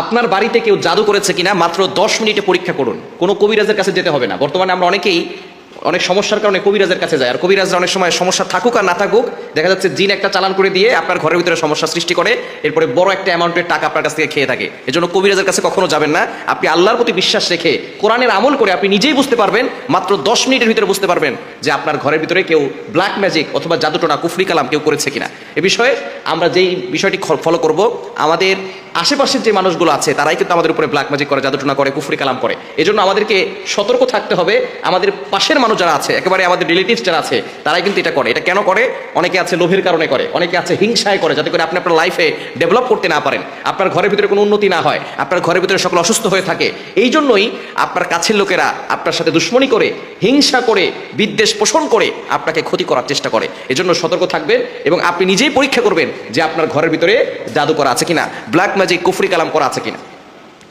আপনার বাড়িতে কেউ জাদু করেছে কিনা মাত্র দশ মিনিটে পরীক্ষা করুন। কোনো কবিরাজের কাছে যেতে হবে না। বর্তমানে আমরা অনেকেই অনেক সমস্যার কারণে কবিরাজের কাছে যায় আর কবিরাজরা অনেক সময় সমস্যা থাকুক আর না থাকুক, দেখা যাচ্ছে জিন একটা চালান করে দিয়ে আপনার ঘরের ভিতরে সমস্যা সৃষ্টি করে, এরপরে বড় একটা অ্যামাউন্টের টাকা আপনার কাছ থেকে খেয়ে থাকে। এজন্য কবিরাজের কাছে কখনো যাবেন না। আপনি আল্লাহর প্রতি বিশ্বাস রেখে কোরআনের আমল করে আপনি নিজেই বুঝতে পারবেন, মাত্র দশ মিনিটের ভিতরে বুঝতে পারবেন যে আপনার ঘরের ভিতরে কেউ ব্ল্যাক ম্যাজিক অথবা জাদুটোনা কুফরি কালাম কেউ করেছে কিনা। এ বিষয়ে আমরা যেই বিষয়টি ফলো করব, আমাদের আশেপাশের যে মানুষগুলো আছে, তারাই কিন্তু আমাদের উপরে ব্ল্যাক ম্যাজিক করে, জাদুটনা করে, কুফরি কালাম করে। এজন্য আমাদেরকে সতর্ক থাকতে হবে। আমাদের পাশের মানুষ যারা আছে, একেবারে আমাদের রিলেটিভস যারা আছে, তারাই কিন্তু এটা করে। এটা কেন করে? অনেকে আছে লোভের কারণে করে, অনেকে আছে হিংসায় করে, যাতে করে আপনি আপনার লাইফে ডেভেলপ করতে না পারেন। আপনার ঘরের ভিতরে কোনো উন্নতি না হয়, আপনার ঘরের ভিতরে সকল অসুস্থ হয়ে থাকে। এই জন্যই আপনার কাছের লোকেরা আপনার সাথে দুশ্মনী করে, হিংসা করে, বিদ্বেষ পোষণ করে আপনাকে ক্ষতি করার চেষ্টা করে। এজন্য সতর্ক থাকবেন এবং আপনি নিজেই পরীক্ষা করবেন যে আপনার ঘরের ভিতরে জাদু করা আছে কিনা। ব্ল্যাক ম্যাজিক কুফরি কালাম করা আছে কিনা।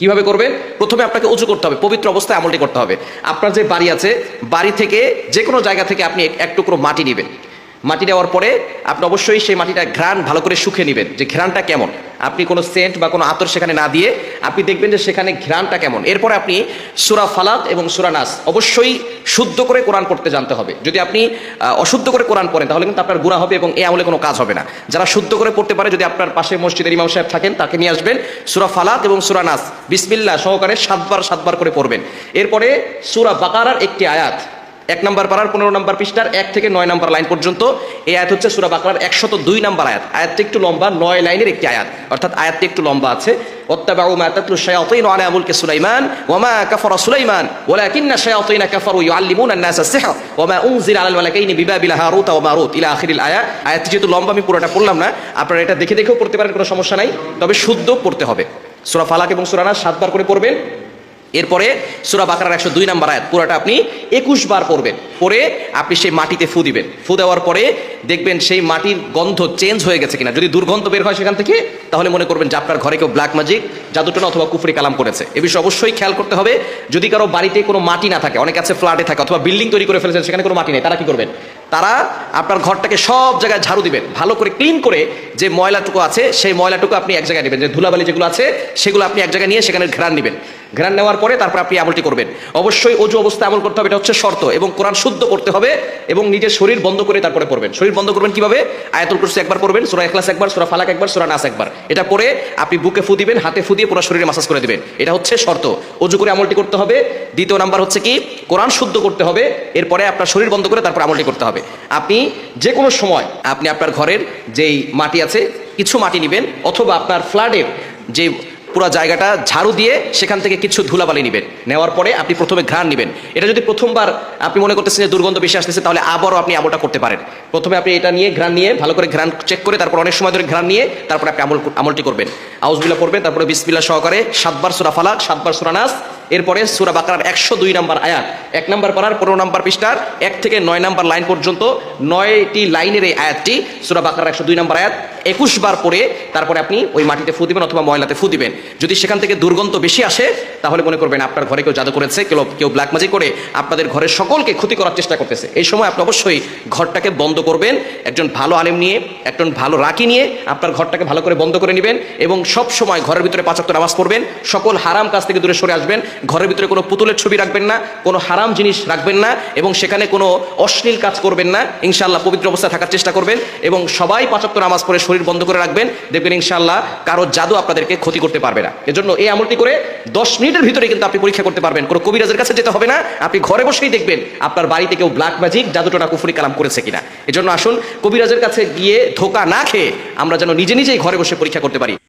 কীভাবে করবেন প্রথমে আপনাকে উঁচু করতে হবে, পবিত্র অবস্থায় আমলটি করতে হবে। আপনার যে বাড়ি আছে, বাড়ি থেকে যে কোনো জায়গা থেকে আপনি এক টুকরো মাটি নেবেন। মাটি নেওয়ার পরে আপনি অবশ্যই সেই মাটিটা ঘ্রাণ ভালো করে শুকে নেবেন যে ঘ্রাণটা কেমন। আপনি কোনো সেন্ট বা কোনো আতর সেখানে না দিয়ে আপনি দেখবেন যে সেখানে ঘ্রাণটা কেমন। এরপরে আপনি সুরা ফালাত এবং সুরা নাস অবশ্যই শুদ্ধ করে কোরআন পড়তে জানতে হবে। যদি আপনি অশুদ্ধ করে কোরআন পড়েন, তাহলে কিন্তু আপনার গুণা হবে এবং এ আমলে কোনো কাজ হবে না। যারা শুদ্ধ করে পড়তে পারে, যদি আপনার পাশে মসজিদের ইমাম সাহেব থাকেন, তাকে নিয়ে আসবেন সুরা ফালাত এবং সুরা নাস। বিসমিল্লাহ সহকারে সাতবার সাতবার করে পড়বেন। এরপরে সুরা বাকারার একটি আয়াত। এক নম্বর পাড়ার পনেরো নম্বর পৃষ্ঠার এক থেকে নয় নম্বর লাইন পর্যন্ত এই আয়াত হচ্ছে সুরা বাকরার একশত দুই নম্বর আয়াত আয়াতটি একটু লম্বা নয় লাইনের একটি আয়াত অর্থাৎ আয়াতটি একটু লম্বা আছে واتبعوا ما تتلو الشياطين على ملك سليمان وما كفر سليمان ولكن الشياطين كفروا يعلمون الناس السحر وما انزل على الملكين ببابل هاروت وماروت الى اخر الايه আয়াতটি যেহেতু লম্বা আমি পুরোটা পড়লাম না আপনারা এটা দেখে দেখেও পড়তে পারেন কোনো সমস্যা নাই তবে শুদ্ধ পড়তে হবে সূরা ফালাক এবং সূরা নাস সাতবার করে পড়বেন এরপরে সুরা বাকারার একশো দুই নম্বর আয়াত, পুরাটা আপনি একুশ বার পড়বেন। পরে আপনি সেই মাটিতে ফু দিবেন। ফু দেওয়ার পরে দেখবেন সেই মাটির গন্ধ চেঞ্জ হয়ে গেছে কিনা। যদি দুর্গন্ধ বের হয় সেখান থেকে, তাহলে মনে করবেন যে আপনার ঘরে কেউ ব্ল্যাক ম্যাজিক জাদুটনা অথবা কুফরি কালাম করেছে এ বিষয়ে অবশ্যই খেয়াল করতে হবে। যদি কারও বাড়িতে কোনো মাটি না থাকে, অনেক আছে ফ্ল্যাটে থাকে অথবা বিল্ডিং তৈরি করে ফেলেছেন, সেখানে কোনো মাটি নেই, তারা কি করবেন? তারা আপনার ঘরটাকে সব জায়গায় ঝাড়ু দিবেন। ভালো করে ক্লিন করে যে ময়লাটুকু আছে, সেই ময়লাটুকু আপনি এক জায়গায় নেবেন। যে ধুলাবালি যেগুলো আছে, সেগুলো আপনি এক জায়গায় নিয়ে সেখানে ঘ্রাণ নেবেন। ঘ্রাণ নেওয়ার পরে তারপর আপনি আমলটি করবেন। অবশ্যই অজু অবস্থায় আমল করতে হবে, এটা হচ্ছে শর্ত এবং কোরআন শুদ্ধ করতে হবে এবং নিজের শরীর বন্ধ করে তারপরে পড়বেন। শরীর বন্ধ করবেন কীভাবে? আয়াতুল কুরসি একবার পড়বেন, সূরা ইখলাস একবার, সূরা ফালাক একবার, সূরা নাস একবার। এটা পরে আপনি বুকে ফু দিবেন, হাতে ফু দিয়ে পুরো শরীরে মাসাজ করে দিবেন। এটা হচ্ছে শর্ত। অজু করে আমলটি করতে হবে। দ্বিতীয় নাম্বার হচ্ছে কি? কোরআন শুদ্ধ করতে হবে, এরপরে আপনার শরীর বন্ধ করে তারপর আমলটি করতে হবে। আপনি যে কোনো সময়, আপনি আপনার ঘরের যেই মাটি আছে, কিছু মাটি নেবেন অথবা আপনার ফ্ল্যাটের যে পুরো জায়গাটা ঝাড়ু দিয়ে সেখান থেকে কিছু ধুলাবালি নেবেন। নেওয়ার পরে আপনি প্রথমে ঘ্রাণ নেবেন। এটা যদি প্রথমবার আপনি মনে করতেছেন যে দুর্গন্ধ বেশি আসতেছে, তাহলে আবারও আপনি আমলটা করতে পারেন। প্রথমে আপনি এটা নিয়ে ঘ্রাণ নিয়ে ভালো করে ঘ্রাণ চেক করে তারপর অনেক সময় ধরে ঘ্রাণ নিয়ে তারপরে আপনি আমল আমলটি করবেন। আউজবিলা পড়বেন, তারপরে বিসমিল্লা সহকারে সাতবার সুরা ফালাক, সাতবার সুরা নাস এরপরে সুরা বাকরার একশো দুই নাম্বার আয়াত। এক নাম্বার পাড়ার পনেরো নাম্বার পৃষ্ঠার এক থেকে নয় নাম্বার লাইন পর্যন্ত নয়টি লাইনের এই আয়াতটি সুরা বাকরার একশো দুই নাম্বার আয়াত। একুশ বার পরে তারপরে আপনি ওই মাটিতে ফু দিবেন অথবা ময়লাতে ফু দিবেন। যদি সেখান থেকে দুর্গন্ধ বেশি আসে, তাহলে মনে করবেন আপনার ঘরে কেউ জাদু করেছে, কেউ কেউ ব্ল্যাক ম্যাজিক করে আপনাদের ঘরের সকলকে ক্ষতি করার চেষ্টা করতেছে। এই সময় আপনি অবশ্যই ঘরটাকে বন্ধ করবেন, একজন ভালো আলেম নিয়ে, একজন ভালো রাকি নিয়ে আপনার ঘরটাকে ভালো করে বন্ধ করে নেবেন এবং সব সময় ঘরের ভিতরে পাঁচাত্তর নামাজ পড়বেন, সকল হারাম কাজ থেকে দূরে সরে আসবেন ঘরের ভিতরে কোনো পুতুলের ছবি রাখবেন না, কোনো হারাম জিনিস রাখবেন না এবং সেখানে কোনো অশ্লীল কাজ করবেন না। ইনশাআল্লাহ পবিত্র অবস্থায় থাকার চেষ্টা করবেন এবং সবাই পাঁচাত্তর নামাজ পড়ে শরীর বন্ধ করে রাখবেন। দেখবেন ইনশাআল্লাহ কারও জাদু আপনাদেরকে ক্ষতি করতে পারবে না। এজন্য এই আমলটি করে দশ মিনিটের ভিতরে কিন্তু আপনি পরীক্ষা করতে পারবেন। কোনো কবিরাজের কাছে যেতে হবে না। আপনি ঘরে বসেই দেখবেন আপনার বাড়িতে কেউ ব্ল্যাক ম্যাজিক জাদুটোনা কুফুরি কালাম করেছে কিনা। এজন্য আসুন কবিরাজের কাছে গিয়ে ধোকা না খেয়ে আমরা যেন নিজে নিজেই ঘরে বসে পরীক্ষা করতে পারি।